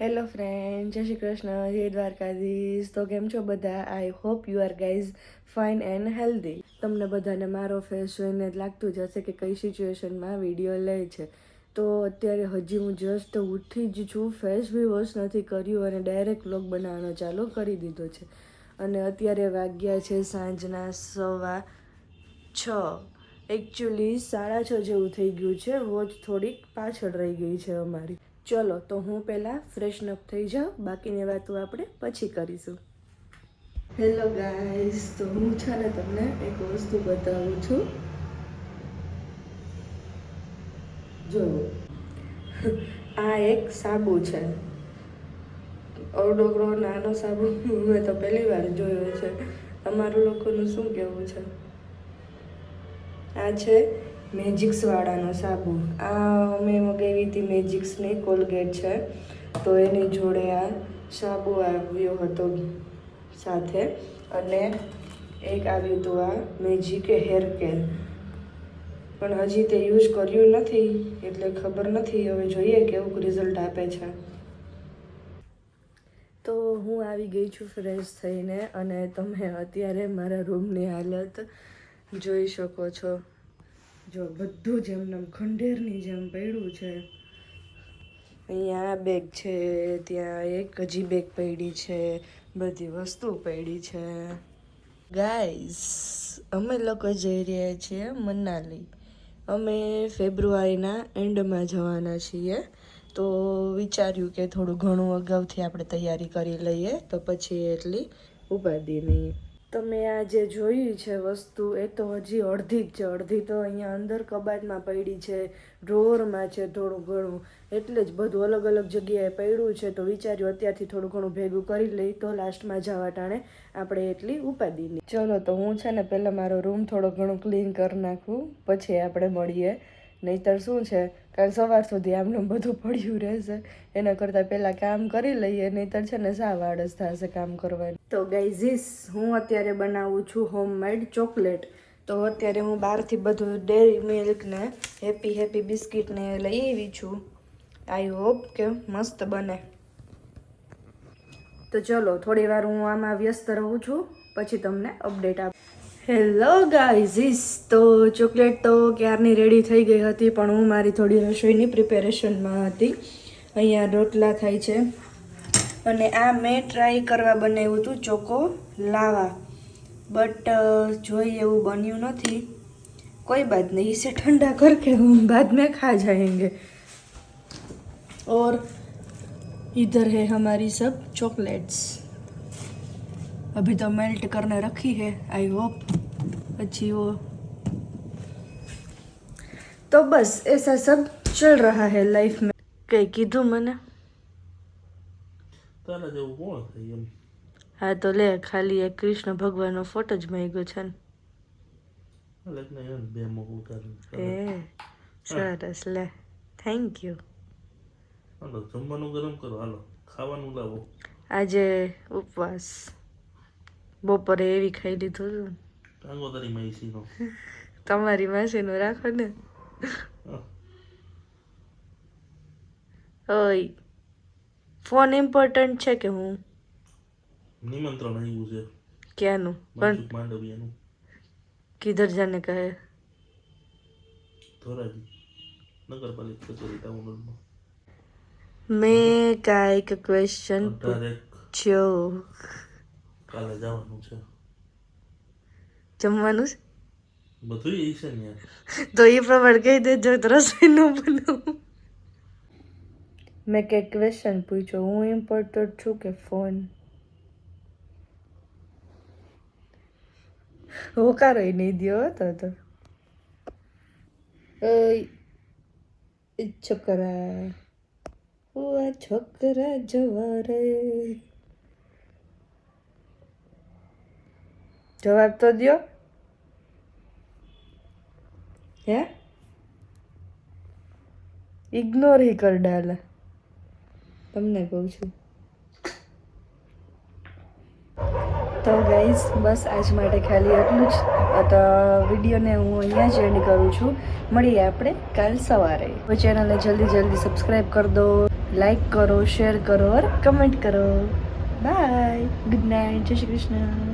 Hello friend જય શ્રી કૃષ્ણ. જય દ્વારકાધીશ. તો કેમ છો બધા? I hope you are guys fine and healthy તમને બધાને મારો ફેસ જોઈને લાગતું જ હશે કે કઈ સિચ્યુએશનમાં વીડિયો લે છે. તો અત્યારે હજી હું જસ્ટ ઉઠી જ છું. ફેસ બી વોશ નથી કર્યું અને ડાયરેક્ટ વ્લોગ બનાવવાનો ચાલુ કરી દીધો છે. અને અત્યારે વાગ્યા છે સાંજના સવા છ. એકચ્યુઅલી સાડા છ જેવું થઈ ગયું છે. વોચ થોડીક પાછળ રહી ગઈ છે અમારી. ચલો તો હું પહેલાં ફ્રેશન અપ થઈ જાઉં બાકીની વાતો આપણે પછી કરીશું. હેલો ગાઈઝ તો હું છે ને તમને એક વસ્તુ બતાવું છું. જો. આ એક સાબુ છે. અવડોગરો નાનો સાબુ મેં તો પહેલી વાર જોયો છે. તમારું લોકોનું શું કહેવું છે? આ છે મેજિક્સવાળાનો સાબુ. આ મેં હતી મેજિક્સની કોલગેટ છે. તો એની જોડે આ સાબુ આવ્યો હતો સાથે અને એક આવ્યું હતું આ મેજિક હેર કેર. પણ હજી તે યુઝ કર્યું નથી, એટલે ખબર નથી હવે જોઈએ કેવું રિઝલ્ટ આપે છે. તો હું આવી ગઈ છું ફ્રેશ થઈને અને તમે અત્યારે મારા રૂમની હાલત જોઈ શકો છો. જો બધું જ એમને આમ ખંડેરની જેમ પડ્યું છે. અહીંયા આ બેગ છે, ત્યાં એક હજી બેગ પડી છે, બધી વસ્તુ પડી છે. ગાઈસ અમે લોકો જઈ રહ્યા છીએ મનાલી. અમે ફેબ્રુઆરીના એન્ડમાં જવાના છીએ. તો વિચાર્યું કે થોડું ઘણું અગાઉથી આપણે તૈયારી કરી લઈએ, તો પછી એટલી ઉપાધિ નહીં તમે આ જે જોઈ છે વસ્તુ, એ તો હજી અડધી જ છે. અડધી તો અહીંયા અંદર કબાટમાં પડી છે ડ્રોવરમાં છે થોડું ઘણું. એટલે જ બધું અલગ અલગ જગ્યાએ પડ્યું છે. તો વિચાર્યું અત્યારથી થોડું ઘણું ભેગું કરી લઈ તો લાસ્ટમાં જવા ટાણે આપણે એટલી ઉપાદીની ચલો, તો હું છે ને, પહેલાં મારો રૂમ થોડો ઘણું ક્લીન કરી નાખું. પછી આપણે મળીએ. નહીતર શું છે? કારણ સવાર સુધી આમનું બધું પડ્યું રહેશે. એના કરતાં પહેલાં કામ કરી લઈએ, નહીતર છે ને સાવ આળસ થશે કામ કરવાની. તો ગાઈઝીસ હું અત્યારે બનાવું છું હોમમેડ ચોકલેટ તો અત્યારે હું બહારથી બધું ડેરી મિલ્કને હેપી હેપી બિસ્કિટને લઈ આવી છું. આઈ હોપ કે મસ્ત બને. તો ચલો, થોડી વાર હું આમાં વ્યસ્ત રહું છું, પછી તમને અપડેટ આપ. હેલો ગાઈઝીસ તો ચોકલેટ તો ક્યારની રેડી થઈ ગઈ હતી, પણ હું મારી થોડી રસોઈની પ્રિપેરેશનમાં હતી. અહીંયા રોટલા થાય છે. અને આ મેં ટ્રાય કરવા બનાવ્યું હતું ચોકો લાવા. બટ જોઈ એવું બન્યું નથી. કોઈ બાત નહીં. ઇસે ઠંડા કર કે હું બાદ મેં ખા જાએંગે ઓર ઇધર હે હમારી સબ ચોકલેટ્સ. अभी तो मेल्ट करने रखी है आई होप अच्छी वो तो बस ऐसा सब चल रहा है लाइफ में કઈ કીધું મને તારા જેવું કોણ થાય એમ હા તો લે ખાલી એક કૃષ્ણ ભગવાનનો ફોટો જ માંગ્યો છે ને લગ્ન એને બે મોક ઉતારું એ સરસ લે થેન્ક યુ હાલો જમવાનું ગરમ કરો હાલો ખાવાનું લાવો આજે ઉપવાસ બપોરે એવી ખાઈ લીધું હતું તમારી માસીનું રાખો ને. ઓય ફોન ઇમ્પોર્ટન્ટ છે કે હું? નિમંત્રણ આવ્યું છે. ક્યાંનું? પણ માંડવિયાનું. કિધર જાને કહે. ધોરાજી નગરપાલિકા કચેરી ટાઉન મેં કાંઈક ક્વેશ્ચન પૂછ્યો. કાલે જવાનું છે. જમવાનું છે? બધું એ છે ને તો એ પ્રમાણે કહી દેજો તો રસોઈ ન બનાવું. મેં કંઈક ક્વેશ્ચન પૂછ્યો. હું ઇમ્પોર્ટન્ટ છું કે ફોન હોકારો નહીં દો હતો તો છોકરા ઓ આ છોકરા જવા રે. જવાબ તો દો હે? ઇગ્નોર હી કર ડાલા. તમને કહું છું. તો ગાઈઝ બસ આજ માટે ખાલી એટલું જ. તો વિડીયોને હું અહીંયા જ એન્ડ કરું છું. મળીએ આપણે કાલ સવારે. ચેનલને જલ્દી જલ્દી સબસ્ક્રાઈબ કરી દો લાઈક કરો શેર કરો અને કમેન્ટ કરો. બાય ગુડ નાઇટ જય શ્રી કૃષ્ણ.